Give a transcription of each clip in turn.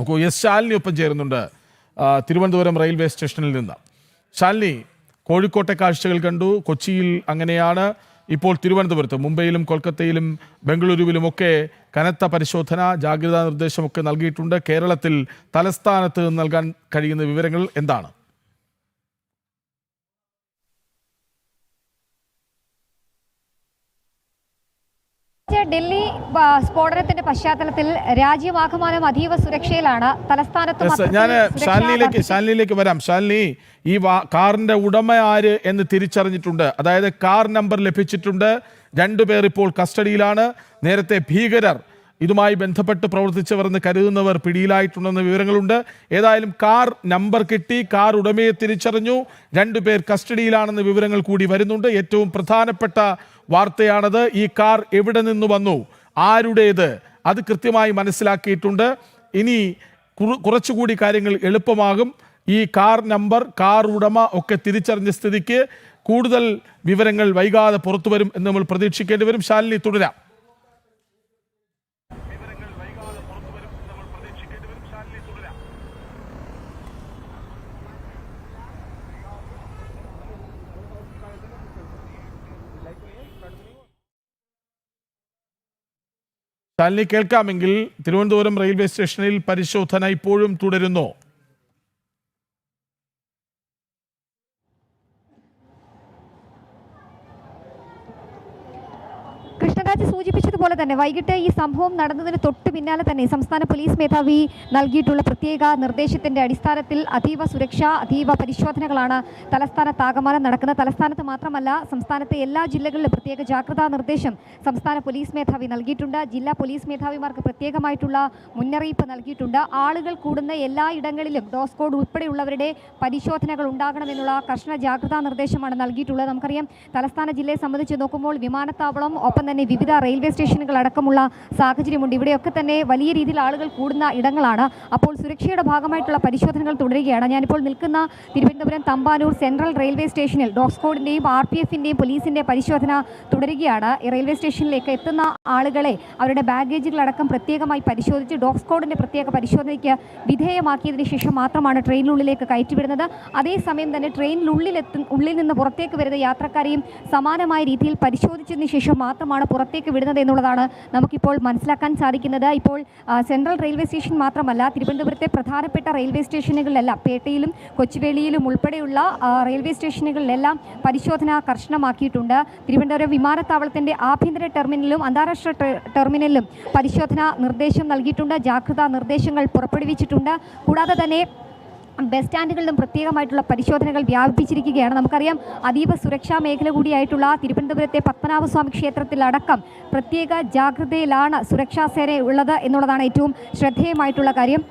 നോക്കൂ എസ് ശാലിനി ഒപ്പം ചേരുന്നുണ്ട് തിരുവനന്തപുരം റെയിൽവേ സ്റ്റേഷനിൽ നിന്ന്. ശാലിനി കോഴിക്കോട്ടെ കാഴ്ചകൾ കണ്ടു കൊച്ചിയിൽ അങ്ങനെയാണ്. ഇപ്പോൾ തിരുവനന്തപുരത്ത് മുംബൈയിലും കൊൽക്കത്തയിലും ബംഗളൂരുവിലുമൊക്കെ കനത്ത പരിശോധന ജാഗ്രതാ നിർദ്ദേശമൊക്കെ നൽകിയിട്ടുണ്ട്. കേരളത്തിൽ തലസ്ഥാനത്ത് നൽകാൻ കഴിയുന്ന വിവരങ്ങൾ എന്താണ്? ഡൽഹി സ്ഫോടനത്തിന്റെ പശ്ചാത്തലത്തിൽ രാജ്യമാകമാനം അതീവ സുരക്ഷയിലാണ്. തലസ്ഥാനത്ത് ഞാൻ ഷാലിനിയിലേക്ക് ഷാലിനിയിലേക്ക് വരാം. ഷാലിനി ഈ കാറിന്റെ ഉടമ ആര് എന്ന് തിരിച്ചറിഞ്ഞിട്ടുണ്ട്. അതായത് കാർ നമ്പർ ലഭിച്ചിട്ടുണ്ട്. രണ്ടുപേർ ഇപ്പോൾ കസ്റ്റഡിയിലാണ്. നേരത്തെ ഭീകരർ ഇതുമായി ബന്ധപ്പെട്ട് പ്രവർത്തിച്ചവർ എന്ന് കരുതുന്നവർ പിടിയിലായിട്ടുണ്ടെന്ന വിവരങ്ങളുണ്ട്. ഏതായാലും കാർ നമ്പർ കിട്ടി കാർ ഉടമയെ തിരിച്ചറിഞ്ഞു. രണ്ടുപേർ കസ്റ്റഡിയിലാണെന്ന വിവരങ്ങൾ കൂടി വരുന്നുണ്ട്. ഏറ്റവും പ്രധാനപ്പെട്ട വാർത്തയാണത് ഈ കാർ എവിടെ നിന്ന് വന്നു? ആരുടേത്? അത് കൃത്യമായി മനസ്സിലാക്കിയിട്ടുണ്ട്. ഇനി കുറച്ചുകൂടി കാര്യങ്ങൾ എളുപ്പമാകും. ഈ കാർ നമ്പർ കാർ ഉടമ ഒക്കെ തിരിച്ചറിഞ്ഞ സ്ഥിതിക്ക് കൂടുതൽ വിവരങ്ങൾ വൈകാതെ പുറത്തു വരും എന്ന് നമ്മൾ പ്രതീക്ഷിക്കേണ്ടി വരും. ശാലിനി തുടരാം. ശാലിനി കേൾക്കാമെങ്കിൽ തിരുവനന്തപുരം റെയിൽവേ സ്റ്റേഷനിൽ പരിശോധന ഇപ്പോഴും തുടരുന്നു. കൃഷ്ണരാജ് സൂചിപ്പിച്ചതുപോലെ തന്നെ വൈകിട്ട് ഈ സംഭവം നടന്നതിന് തൊട്ട് പിന്നാലെ തന്നെ സംസ്ഥാന പോലീസ് മേധാവി നൽകിയിട്ടുള്ള പ്രത്യേക നിർദ്ദേശത്തിന്റെ അടിസ്ഥാനത്തിൽ അതീവ സുരക്ഷ അതീവ പരിശോധനകളാണ് തലസ്ഥാനത്താകമാനം നടക്കുന്നത്. തലസ്ഥാനത്ത് മാത്രമല്ല സംസ്ഥാനത്തെ എല്ലാ ജില്ലകളിലും പ്രത്യേക ജാഗ്രതാ നിർദ്ദേശം സംസ്ഥാന പോലീസ് മേധാവി നൽകിയിട്ടുണ്ട്. ജില്ലാ പോലീസ് മേധാവിമാർക്ക് പ്രത്യേകമായിട്ടുള്ള മുന്നറിയിപ്പ് നൽകിയിട്ടുണ്ട്. ആളുകൾ കൂടുന്ന എല്ലാ ഇടങ്ങളിലും ഡോസ് കോഡ് ഉൾപ്പെടെയുള്ളവരുടെ പരിശോധനകൾ ഉണ്ടാകണമെന്നുള്ള കർശന ജാഗ്രതാ നിർദ്ദേശമാണ് നൽകിയിട്ടുള്ളത്. നമുക്കറിയാം തലസ്ഥാന ജില്ലയെ സംബന്ധിച്ച് നോക്കുമ്പോൾ വിമാനത്താവളം ഒപ്പം തന്നെ വിവിധ റെയിൽവേ സ്റ്റേഷനുകൾ അടക്കമുള്ള സാഹചര്യമുണ്ട്. ഇവിടെയൊക്കെ തന്നെ വലിയ രീതിയിൽ ആളുകൾ കൂടുന്ന ഇടങ്ങളാണ്. അപ്പോൾ സുരക്ഷയുടെ ഭാഗമായിട്ടുള്ള പരിശോധനകൾ തുടരുകയാണ്. ഞാനിപ്പോൾ നിൽക്കുന്ന തിരുവനന്തപുരം തമ്പാനൂർ സെൻട്രൽ റെയിൽവേ സ്റ്റേഷനിൽ ഡോക്സ്കോഡിന്റെയും ആർ പി എഫിന്റെയും പോലീസിന്റെ പരിശോധന തുടരുകയാണ്. റെയിൽവേ സ്റ്റേഷനിലേക്ക് എത്തുന്ന ആളുകളെ അവരുടെ ബാഗേജുകളടക്കം പ്രത്യേകമായി പരിശോധിച്ച് ഡോക്സ്കോഡിന്റെ പ്രത്യേക പരിശോധനയ്ക്ക് വിധേയമാക്കിയതിന് ശേഷം മാത്രമാണ് ട്രെയിനിനുള്ളിലേക്ക് കയറ്റിവിടുന്നത്. അതേസമയം തന്നെ ട്രെയിനിനുള്ളിലെത്തും ഉള്ളിൽ നിന്ന് പുറത്തേക്ക് വരുന്ന യാത്രക്കാരെയും സമാനമായ രീതിയിൽ പരിശോധിച്ചതിന് ശേഷം മാത്രമാണ് പുറത്തേക്ക് വിടുന്നത് എന്നുള്ളതാണ് നമുക്കിപ്പോൾ മനസ്സിലാക്കാൻ സാധിക്കുന്നത്. ഇപ്പോൾ സെൻട്രൽ റെയിൽവേ സ്റ്റേഷൻ മാത്രമല്ല തിരുവനന്തപുരത്തെ പ്രധാനപ്പെട്ട റെയിൽവേ സ്റ്റേഷനുകളിലെല്ലാം പേട്ടയിലും കൊച്ചുവേളിയിലും ഉൾപ്പെടെയുള്ള റെയിൽവേ സ്റ്റേഷനുകളിലെല്ലാം പരിശോധന കർശനമാക്കിയിട്ടുണ്ട്. തിരുവനന്തപുരം വിമാനത്താവളത്തിന്റെ ആഭ്യന്തര ടെർമിനലും അന്താരാഷ്ട്ര ടെർമിനലും ടെർമിനലിലും പരിശോധന നിർദ്ദേശം നൽകിയിട്ടുണ്ട്. ജാഗ്രതാ നിർദ്ദേശങ്ങൾ പുറപ്പെടുവിച്ചിട്ടുണ്ട്. കൂടാതെ തന്നെ ബസ് സ്റ്റാൻഡുകളിലും പ്രത്യേകമായിട്ടുള്ള പരിശോധനകൾ വ്യാപിപ്പിച്ചിരിക്കുകയാണ്. നമുക്കറിയാം അതീവ സുരക്ഷാ മേഖല കൂടിയായിട്ടുള്ള തിരുവനന്തപുരത്തെ പത്മനാഭസ്വാമി ക്ഷേത്രത്തിലടക്കം പ്രത്യേക ജാഗ്രതയിലാണ് സുരക്ഷാ സേന ഉള്ളത് എന്നുള്ളതാണ് ഏറ്റവും ശ്രദ്ധേയമായിട്ടുള്ള കാര്യം.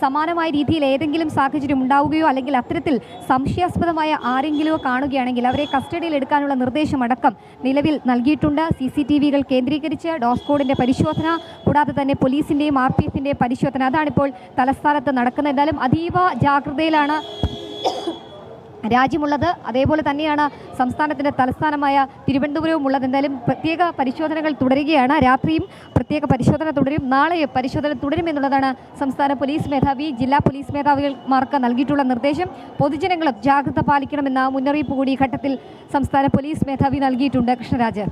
സമാനമായ രീതിയിൽ ഏതെങ്കിലും സാഹചര്യം ഉണ്ടാവുകയോ അല്ലെങ്കിൽ അത്തരത്തിൽ സംശയാസ്പദമായ ആരെങ്കിലുമോ കാണുകയാണെങ്കിൽ അവരെ കസ്റ്റഡിയിൽ എടുക്കാനുള്ള നിർദ്ദേശമടക്കം നിലവിൽ നൽകിയിട്ടുണ്ട്. സി സി ടി വികൾ കേന്ദ്രീകരിച്ച് ഡോസ്കോഡിന്റെ പരിശോധന കൂടാതെ തന്നെ പോലീസിന്റെയും ആർ പി എഫിന്റെയും പരിശോധന. അതാണിപ്പോൾ തലസ്ഥാനത്ത് നടക്കുന്നത്. എന്തായാലും അതീവ ജാഗ്രതയിലാണ് രാജ്യമുള്ളത്. അതേപോലെ തന്നെയാണ് സംസ്ഥാനത്തിന്റെ തലസ്ഥാനമായ തിരുവനന്തപുരവും ഉള്ളത് എന്തായാലും പ്രത്യേക പരിശോധനകൾ തുടരുകയാണ്. രാത്രിയും പ്രത്യേക പരിശോധന തുടരും. നാളെയും പരിശോധന തുടരുമെന്നുള്ളതാണ് സംസ്ഥാന പോലീസ് മേധാവി ജില്ലാ പോലീസ് മേധാവിമാർക്ക് നൽകിയിട്ടുള്ള നിർദ്ദേശം. പൊതുജനങ്ങളും ജാഗ്രത പാലിക്കണമെന്ന മുന്നറിയിപ്പ് കൂടി ഘട്ടത്തിൽ സംസ്ഥാന പോലീസ് മേധാവി നൽകിയിട്ടുണ്ട്. കൃഷ്ണരാജ്.